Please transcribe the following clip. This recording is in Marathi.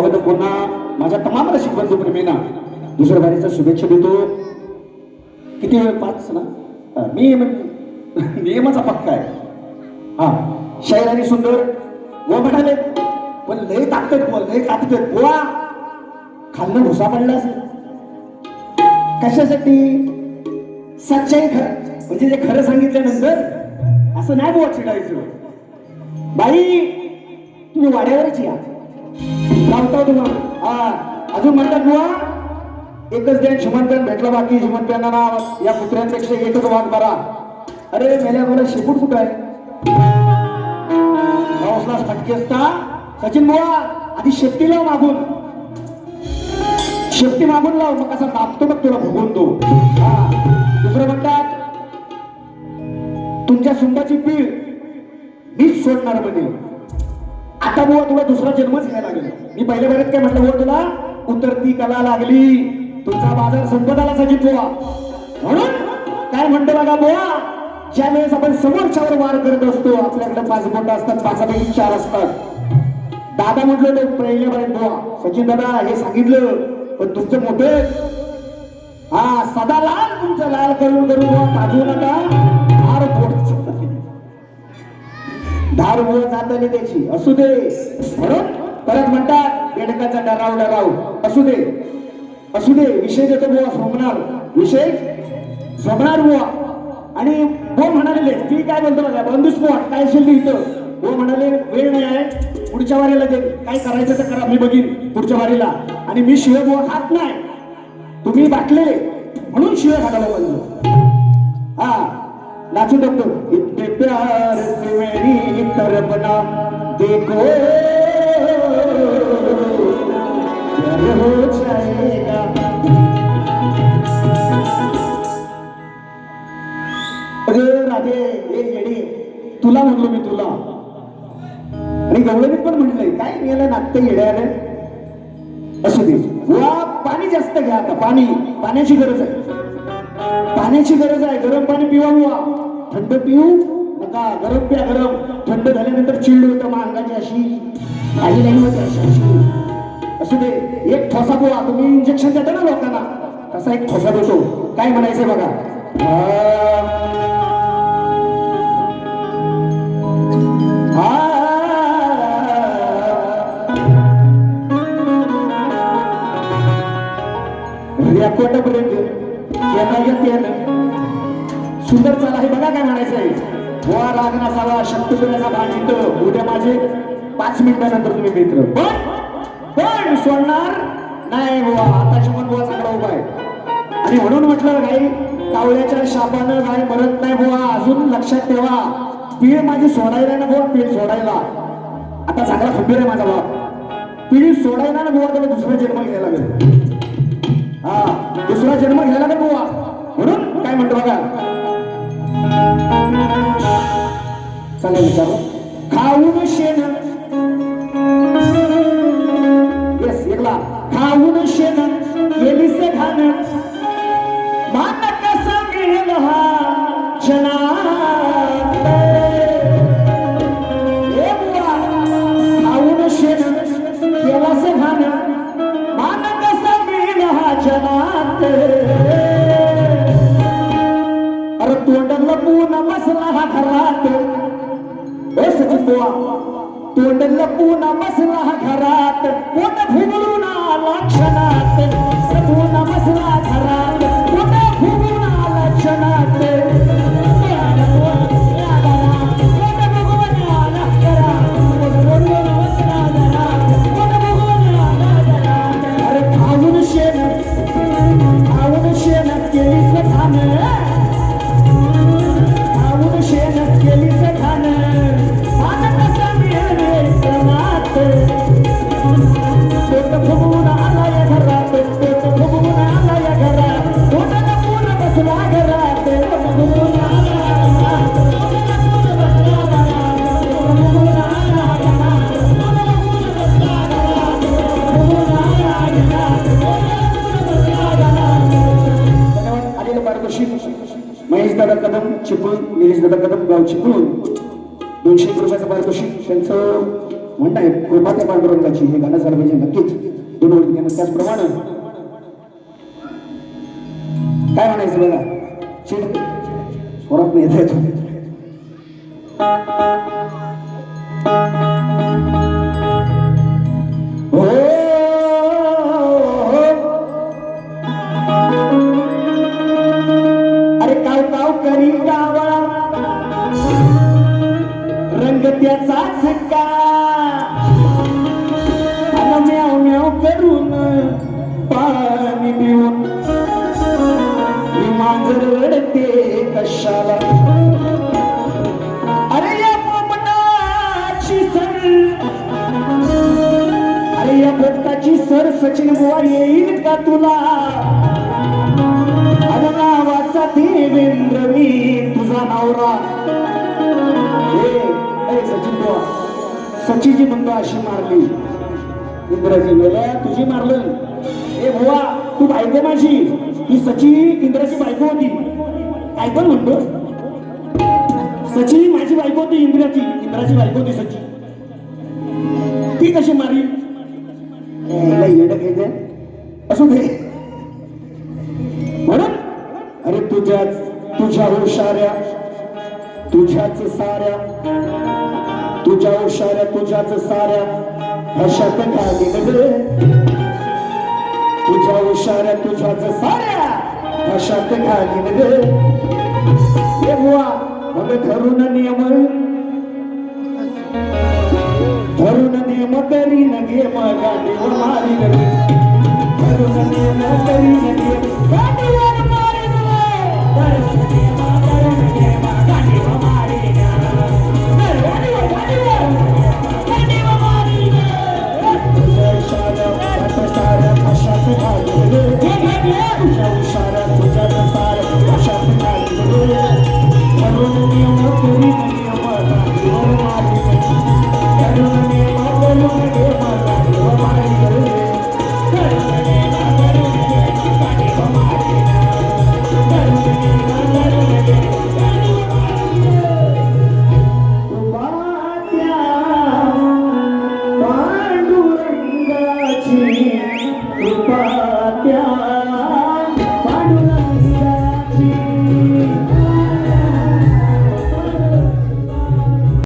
स्वागत पुन्हा माझ्या तमाम रसिक बंधू प्रेमींना दुसऱ्या बारीचा शुभेच्छा देतो. किती वेळ पाच ना? नियम नियमाचा पक्का आहे. हा शाहीर आणि सुंदर व म्हणाले पण लय ताकद लय ताकद बुवा. खाल्लं भुसा पडला असेल. कशासाठी? सच्चाई खरं. म्हणजे जे खरं सांगितल्यानंतर असं नाही बुवा चिडायचं. बाई तुम्ही वाड्यावरच या. लावता तुम्हाला हा. अजून म्हणतात बुवा एकच द्या श्रीमंतन भेटला बाकी. श्रीमंतांना ना या कुत्र्यांपेक्षा एकच वाघ बरा. अरे मेल्या मला शेपूट कुठं आहे? पाऊसलाच फटके असता. सचिन बुवा आधी शेपटी लाव मागून. शेपटी मागून लाव मग कसा दाबतो मग तुला भुगून तो. दुसरं म्हणतात तुमच्या सुंबाची पीळ मीच सोडणार म्हणे आता बुवा तुला दुसरा जन्मच घ्यायला लागेल. मी पहिल्या वेळेत काय म्हटलं बुवा तुला? उतरती कला लागली. तुमचा बाजार संपदाला सचित बुवा. म्हणून काय म्हणतो बघा बुवा? ज्या वेळेस आपण समोरच्यावर वार करत असतो आपल्याकडे पाच बोट असतात पाचापैकी चार असतात. दादा म्हटलं तो पहिल्या वेळेत बुवा. सचिन दादा हे सांगितलं पण तुमचं मोठं हा सदा लाल तुमचं लाल करून करून बुवा पाजू नका. फार बोट धार मुळे जाताना त्याची असू दे. म्हणून परत म्हणतात बेडकाचा डराव डराव. असू दे. असू दे. विषय देतो बुवा सोमणार. विषय? सोमणार बुवा. आणि बो म्हणाले ती काय बोलतो बघा बंधू स्पॉट काय असेल इथं? बो म्हणाले वेळ नाही आहे पुढच्या वारीला दे. काय करायचं तर करा मी बघीन पुढच्या वारीला. आणि मी शिव बुवा खात नाही. तुम्ही बाटले. म्हणून शिव खाताला बंद हा. नाचू टाकतो इतके प्यार. से देखो। प्यार हो जाएगा। अरे राधे हे येडी तुला म्हणलो मी तुला. आणि गवळणीत पण म्हणलंय काय गेलं नाट्य येड्याने असू दे. वा पाणी जास्त घ्या आता पाणी. पाण्याची गरज आहे. पाण्याची गरज आहे. गरम पाणी पिवा थंड पिऊ. का? गरम प्या गरम. थंड झाल्यानंतर चिल्ड होतं मग अंगाची अशी. काही नाही होत अशी अशी. असू दे एक ठोसा बुवा तुम्ही इंजेक्शन देता ना लोकांना. तसा एक ठोसा देतो. काय म्हणायचंय बघा. आ, ब्रेक रेकॉर्डपर्यंत सुंदर चाल हे बघा काय म्हणायचंय. राग शक्तीपुराचा भाग येतो उद्या माझे पाच मिनिटानंतर तुम्ही मित्र पण पण सोडणार नाही बुवा. आता शिकून बुवा चांगला उभा आहे. आणि म्हणून म्हटलं काही कावळ्याच्या शापानं काय मरत नाही बुवा. अजून लक्षात ठेवा. पीळ माझी सोडायला ना बुवा पीळ सोडायला. आता चांगला खंबीर आहे माझा बाप. पीळ सोडायला ना बुवा त्याला दुसरा जन्म घ्यायला लागेल. हा दुसरा जन्म घ्यायला का बुवा. म्हणून काय म्हणतो बघा. चला Kabuna Maslahat Rat, Wonderful Chiplun Nilesh दादा कदम गाव चिपळूण दोनशे एक रुपयाचं पारितोषिक त्यांचं म्हणताय कृपा त्या पांडुरंगाची हे गाणं झालं पाहिजे नक्कीच. दोन वर्ष घेणं त्याचप्रमाणे काय म्हणायचं बघा? चिड स्वरात नाही येत. हो, हो. अरे काव काव करी गावा. रंग त्याचा मांजर रडते कशाला? अरे या पोपटाची सर. अरे या पोपटाची सर सचिन बुवा येईल का तुला? नावाचा देवेंद्र मी तुझा नवरा. सचिन बुवा सचिजी म्हणतो अशी मारली. इंद्रजी गेल्या तुझी मारलं. हे बुवा तू बायको माझी. ही सची इंद्राची बायको होती. काय पण म्हणतो. सची माझी बायको होती इंद्राची. इंद्राची बायको होती सची. ती कशी घ्यायचं असू दे. म्हणून? अरे तुझ्याच तुझ्या हुशाऱ्या तुझ्याच साऱ्या तुझ्या हुशाऱ्या तुझ्याच साऱ्या खाली नजरे तुझ्या हुशाऱ्या तुझ्याच साऱ्या हशात खाली नजरे हे मग धरून नियम. धरून नियम करी न घे मग गाडीवर मारी नगे धरून नियम करी न घे गाडीवर